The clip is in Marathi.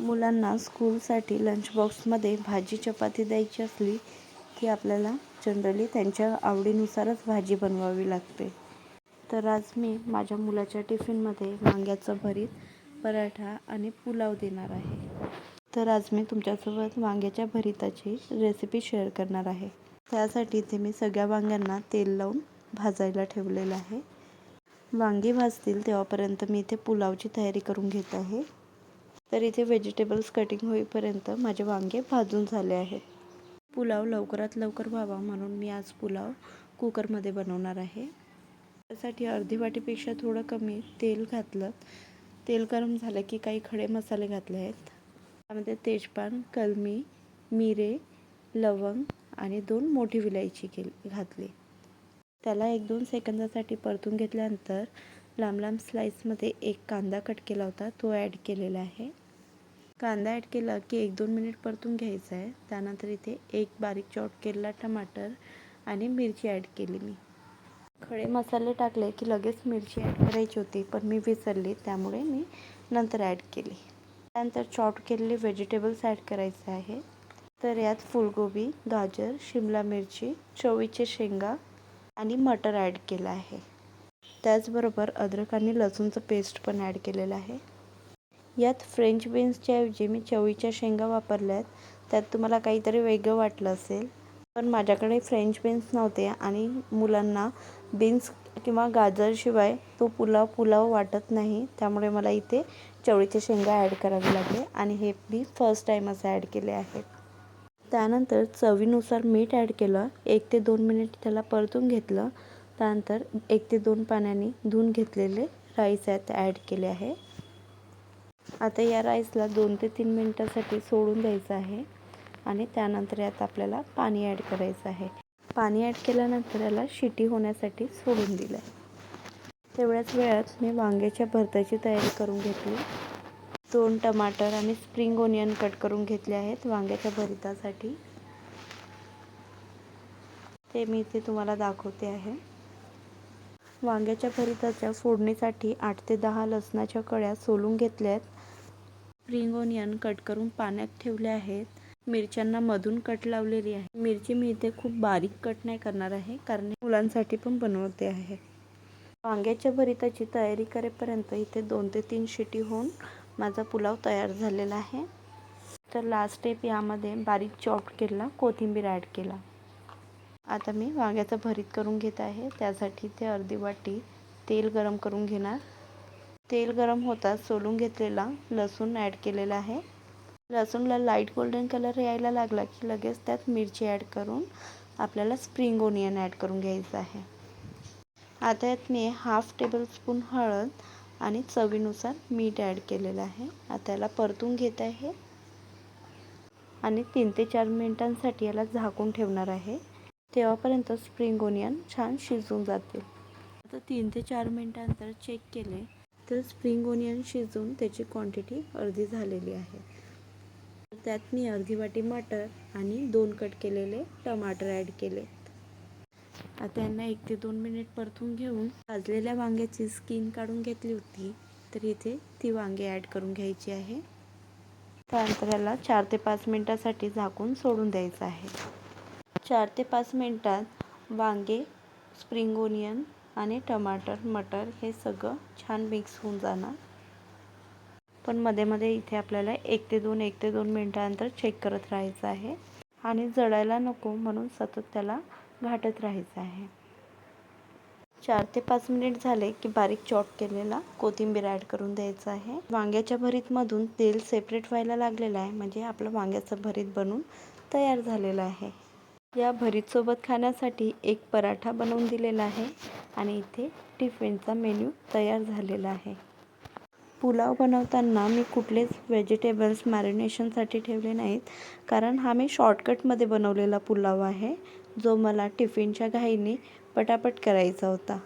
मुलांना स्कूलसाठी लंच बॉक्समध्ये भाजी चपाती द्यायची असली की आपल्याला जनरली त्यांच्या आवडीनुसारच भाजी बनवावी लागते. तर आज मी माझ्या मुलाच्या टिफिनमध्ये वांग्याचं भरीत पराठा आणि पुलाव देणार आहे. तर आज मी तुमच्यासोबत वांग्याच्या भरीताची रेसिपी शेअर करणार आहे. त्यासाठी इथे मी सगळ्या वांग्यांना तेल लावून भाजायला ठेवलेलं आहे. वांगी भाजतील तेव्हापर्यंत मी इथे पुलावची तयारी करून घेत आहे. तर इथे व्हेजिटेबल्स कटिंग होईपर्यंत माझे वांगे भाजून झाले आहेत. पुलाव लवकरात लवकर व्हावा म्हणून मी आज पुलाव कुकरमध्ये बनवणार आहे. त्यासाठी अर्धी वाटीपेक्षा थोडं कमी तेल घातलं. तेल गरम झालं की काही खडे मसाले घातले आहेत. त्यामध्ये तेजपान कलमी मिरे लवंग आणि दोन मोठी विलायची केली घातली. त्याला एक दोन सेकंदासाठी परतून घेतल्यानंतर लांब लांब स्लाईसमध्ये एक कांदा कट केला होता तो ॲड केलेला आहे. कांदा ॲड केला की एक दोन मिनिट परतून घ्यायचा आहे. त्यानंतर इथे एक बारीक चॉप केलेला टमाटर आणि मिरची ॲड केली मी. खडे मसाले टाकले की लगेच मिरची ॲड करायची होती पण मी विसरली त्यामुळे मी नंतर ॲड केली. त्यानंतर चॉप केलेले व्हेजिटेबल्स ॲड करायचे आहे. तर यात फुलगोबी गाजर शिमला मिरची चवीचे शेंगा आणि मटर ॲड केलं आहे. त्याचबरोबर अद्रक आणि लसूणचं पेस्ट पण ॲड केलेलं आहे. यात फ्रेंच बीन्सच्या ऐवजी मी चवळीच्या शेंगा वापरल्या आहेत त्यात तुम्हाला काहीतरी वेगळं वाटलं असेल. पण माझ्याकडे फ्रेंच बीन्स नव्हते आणि मुलांना बीन्स किंवा गाजरशिवाय तो पुलाव पुलाव वाटत नाही. त्यामुळे मला इथे चवळीच्या शेंगा ॲड करावे लागले आणि हे मी फर्स्ट टाईम असं ॲड केले आहेत. त्यानंतर चवीनुसार मीठ ॲड केलं. एक ते दोन मिनिट त्याला परतून घेतलं. त्यानंतर एक ते दोन पाण्याने धुवून घेतलेले राईस आहेत ॲड केले आहे. आता या राईसला दोन ते तीन मिनटासाठी सोडून द्यायचं आहे आणि त्यानंतर यात आपल्याला पाणी ॲड करायचं आहे. पाणी ॲड केल्यानंतर याला शिटी होण्यासाठी सोडून दिलं आहे तेवढ्याच वेळात मी वांग्याच्या भरताची तयारी करून घेतली. दोन टमाटर आणि स्प्रिंग ओनियन कट करून घेतले आहेत वांग्याच्या भरितासाठी. ते मी इथे तुम्हाला दाखवते आहे. वांग्याच्या भरिताच्या फोडणीसाठी आठ ते दहा लसणाच्या कळ्या सोलून घेतल्या आहेत स्प्रिंग ओनियन कट करून पाण्यात ठेवले आहेत. मिरच्यांना मधून कट लावलेली आहे. मिरची मी इथे खूप बारीक कट नाही करणार आहे कारण मुलांसाठी पण बनवते आहे. वांग्याच्या भरिताची तयारी करेपर्यंत इथे दोन ते तीन शिटी होऊन माझा पुलाव तयार झालेला आहे. तर लास्ट स्टेप यामध्ये बारीक चॉप केला कोथिंबीर ॲड केला. आता मी वांग्याचं भरीत करून घेत आहे. त्यासाठी ते अर्धी वाटी तेल गरम करून घेणार. तेल गरम होताच सोलून घेतलेला लसूण ॲड केलेला आहे. लसूणला लाइट गोल्डन कलर यायला लागला की लगेच त्यात मिरची ॲड करून आपल्याला स्प्रिंग ओनियन ॲड करून घ्यायचं आहे. आता यात मी हाफ टेबल स्पून हळद आणि चवीनुसार मीठ ॲड केलेलं आहे. आता याला परतून घेत आहे. आणि तीन ते चार मिनिटांसाठी याला झाकून ठेवणार आहे. तेव्हापर्यंत स्प्रिंग ओनियन छान शिजून जातील. आता तीन ते चार मिनिटांनंतर चेक केले. तर स्प्रिंग ओनियन शिजून त्याची क्वांटिटी अर्धी झालेली आहे. त्यात मी अर्धी वाटी मटर आणि दोन कट केलेले टमाटर ॲड केले. आता यांना एक ते दोन मिनिट परतून घेऊन भाजलेल्या वांग्याची स्किन काढून घेतली होती. तर इथे ती वांगे ॲड करून घ्यायची आहे. त्यानंतर याला चार ते पाच मिनटासाठी झाकून सोडून द्यायचं आहे. चार ते पाच मिनटात वांगे स्प्रिंग ओनियन आणि टमाटर मटर हे सगळं छान मिक्स होऊन जाणार. पण मध्ये मध्ये इथे आपल्याला एक ते दोन एक ते दोन मिनटानंतर चेक करत राहायचं आहे. आणि जळायला नको म्हणून सतत त्याला घाटत राहायचं आहे. चार ते पाच मिनिट झाले की बारीक चॉप केलेला कोथिंबीर ॲड करून द्यायचं आहे. वांग्याच्या भरीतमधून तेल सेपरेट व्हायला लागलेलं आहे. म्हणजे आपलं वांग्याचं भरीत बनून तयार झालेलं आहे. या भरीतसोबत खाण्यासाठी एक पराठा बनवून दिलेला आहे आणि इथे टिफिनचा मेन्यू तयार झालेला आहे. पुलाव बनवताना मी कुठलेच व्हेजिटेबल्स मॅरिनेशनसाठी ठेवले नाहीत कारण हा मी शॉर्टकटमध्ये बनवलेला पुलाव आहे जो मला टिफिनच्या घाईने पटापट करायचा होता.